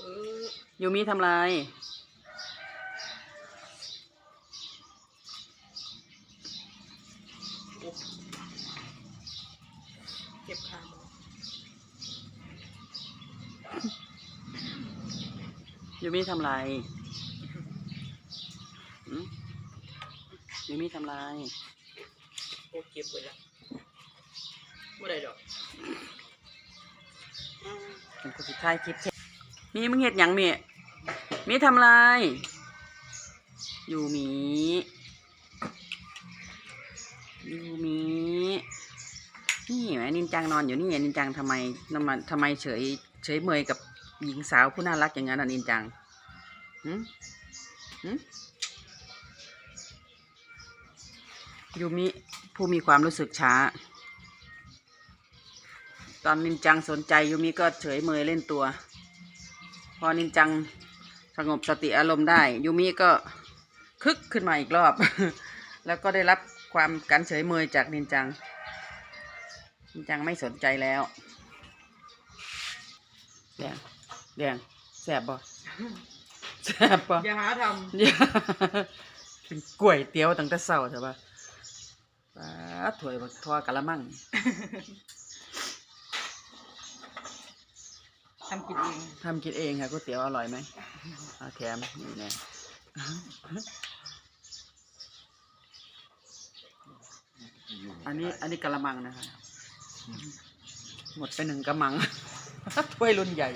เออยูมิทำไรเก็บขาหมอยูมิทำไรหืมยูมิทำไรโอ้เก็บไว้ละเมื่อไรดอกเป็นคนสุดท้ายคลิปแค่ มีมึงเห็ดหยังมีมีทำไรยูมิยูมินี่แหมนินจังนอนอยู่นี่นินจังทำไมทำไมทำไมเฉย เฉยเมยกับหญิงสาวผู้น่ารักอย่างนั้นอะนินจังหืมหืมยูมิผู้มีความรู้สึกช้า ตอนนินจังสนใจยูมิก็เฉยเมยเล่นตัว พอนินจังสงบสติอารมณ์ได้ยูมิก็คึกขึ้นมาอีกรอบ แล้วก็ได้รับความการเฉยเมยจากนินจัง นินจังไม่สนใจแล้วแดงแดงแสบบ่แสบบ่อย่าหาทอย่าเป็นกล้วยเตี๋ยวตั้งแต่เช้าใช่ปะป้าดถ้วยบักทอกะละมังำ ทำกินเองทำกินเองค่ะก๋วยเตี๋ยวอร่อยไหมอาแถมนี่แน่อันนี้อันนี้กะละมังนะคะ หมดไปหนึ่งกะมัง ถ้วยรุ่นใหญ่